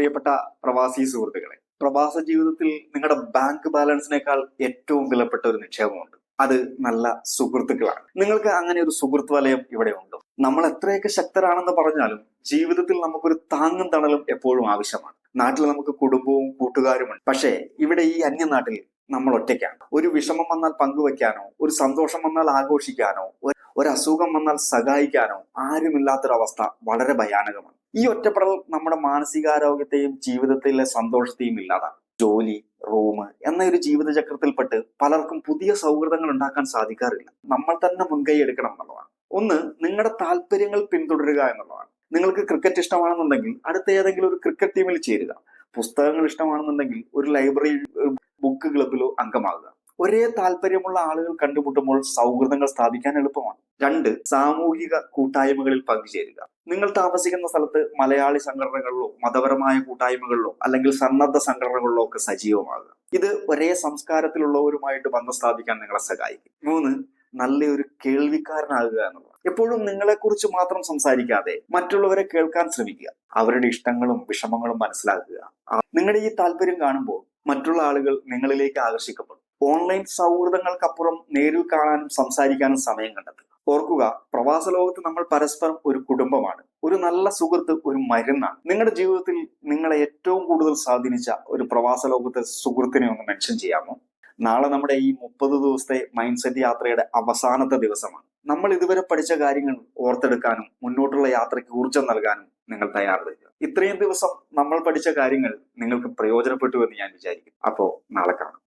പ്രിയപ്പെട്ട പ്രവാസി സുഹൃത്തുക്കളെ പ്രവാസ ജീവിതത്തിൽ നിങ്ങളുടെ ബാങ്ക് ബാലൻസിനേക്കാൾ ഏറ്റവും വിലപ്പെട്ട ഒരു നിക്ഷേപമുണ്ട്. അത് നല്ല സുഹൃത്തുക്കളാണ്. നിങ്ങൾക്ക് അങ്ങനെ ഒരു സുഹൃത്ത് വലയം ഇവിടെ ഉണ്ടോ. നമ്മൾ എത്രയൊക്കെ ശക്തരാണെന്ന് പറഞ്ഞാലും ജീവിതത്തിൽ നമുക്കൊരു താങ്ങും തണലും എപ്പോഴും ആവശ്യമാണ്. നാട്ടിൽ നമുക്ക് കുടുംബവും കൂട്ടുകാരുമുണ്ട്. പക്ഷേ ഇവിടെ ഈ അന്യനാട്ടിൽ നമ്മൾ ഒറ്റയ്ക്കാണ്. ഒരു വിഷമം വന്നാൽ പങ്കുവെക്കാനോ ഒരു സന്തോഷം വന്നാൽ ആഘോഷിക്കാനോ ഒരു- ഒരു വന്നാൽ സഹായിക്കാനോ ആരുമില്ലാത്തൊരവസ്ഥ വളരെ ഭയാനകമാണ്. ഈ ഒറ്റപ്പെടൽ നമ്മുടെ മാനസികാരോഗ്യത്തെയും ജീവിതത്തിലെ സന്തോഷത്തെയും ഇല്ലാതാണ് ജോലി റൂം എന്ന ഒരു ജീവിതചക്രത്തിൽപ്പെട്ട് പലർക്കും പുതിയ സൗഹൃദങ്ങൾ ഉണ്ടാക്കാൻ സാധിക്കാറില്ല. നമ്മൾ തന്നെ മുൻകൈ എടുക്കണം എന്നുള്ളതാണ്. ഒന്ന് നിങ്ങളുടെ താല്പര്യങ്ങൾ പിന്തുടരുക എന്നുള്ളതാണ്. നിങ്ങൾക്ക് ക്രിക്കറ്റ് ഇഷ്ടമാണെന്നുണ്ടെങ്കിൽ അടുത്ത ഏതെങ്കിലും ഒരു ക്രിക്കറ്റ് ടീമിൽ ചേരുക. പുസ്തകങ്ങൾ ഇഷ്ടമാണെന്നുണ്ടെങ്കിൽ ഒരു ലൈബ്രറി ബുക്ക് ക്ലബിലോ അംഗമാകുക. ഒരേ താല്പര്യമുള്ള ആളുകൾ കണ്ടുമുട്ടുമ്പോൾ സൗഹൃദങ്ങൾ സ്ഥാപിക്കാൻ എളുപ്പമാണ്. രണ്ട് സാമൂഹിക കൂട്ടായ്മകളിൽ പങ്കുചേരുക. നിങ്ങൾ താമസിക്കുന്ന സ്ഥലത്ത് മലയാളി സംഘടനകളിലോ മതപരമായ കൂട്ടായ്മകളിലോ അല്ലെങ്കിൽ സന്നദ്ധ സംഘടനകളിലോ ഒക്കെ സജീവമാകുക. ഇത് ഒരേ സംസ്കാരത്തിലുള്ളവരുമായിട്ട് ബന്ധം സ്ഥാപിക്കാൻ നിങ്ങളെ സഹായിക്കും. മൂന്ന് നല്ലൊരു കേൾവിക്കാരനാകുക എന്നുള്ളത് എപ്പോഴും നിങ്ങളെക്കുറിച്ച് മാത്രം സംസാരിക്കാതെ മറ്റുള്ളവരെ കേൾക്കാൻ ശ്രമിക്കുക. അവരുടെ ഇഷ്ടങ്ങളും വിഷമങ്ങളും മനസ്സിലാക്കുക. നിങ്ങളുടെ ഈ താല്പര്യം കാണുമ്പോൾ മറ്റുള്ള ആളുകൾ നിങ്ങളിലേക്ക് ആകർഷിക്കപ്പെടും. ഓൺലൈൻ സൗഹൃദങ്ങൾക്കപ്പുറം നേരിൽ കാണാനും സംസാരിക്കാനും സമയം കണ്ടെത്തുക. ഓർക്കുക പ്രവാസ ലോകത്ത് നമ്മൾ പരസ്പരം ഒരു കുടുംബമാണ്. ഒരു നല്ല സുഹൃത്ത് ഒരു മരുന്നാണ്. നിങ്ങളുടെ ജീവിതത്തിൽ നിങ്ങളെ ഏറ്റവും കൂടുതൽ സ്വാധീനിച്ച ഒരു പ്രവാസ ലോകത്തെ സുഹൃത്തിനെ ഒന്ന് മെൻഷൻ ചെയ്യാമോ? നാളെ നമ്മുടെ ഈ മുപ്പത് ദിവസത്തെ മൈൻഡ് സെറ്റ് യാത്രയുടെ അവസാനത്തെ ദിവസമാണ്. നമ്മൾ ഇതുവരെ പഠിച്ച കാര്യങ്ങൾ ഓർത്തെടുക്കാനും മുന്നോട്ടുള്ള യാത്രയ്ക്ക് ഊർജം നൽകാനും നിങ്ങൾ തയ്യാറെടുക്കുക. ഇത്രയും ദിവസം നമ്മൾ പഠിച്ച കാര്യങ്ങൾ നിങ്ങൾക്ക് പ്രയോജനപ്പെട്ടു എന്ന് ഞാൻ വിചാരിക്കും അപ്പോ നാളെ കാണാം.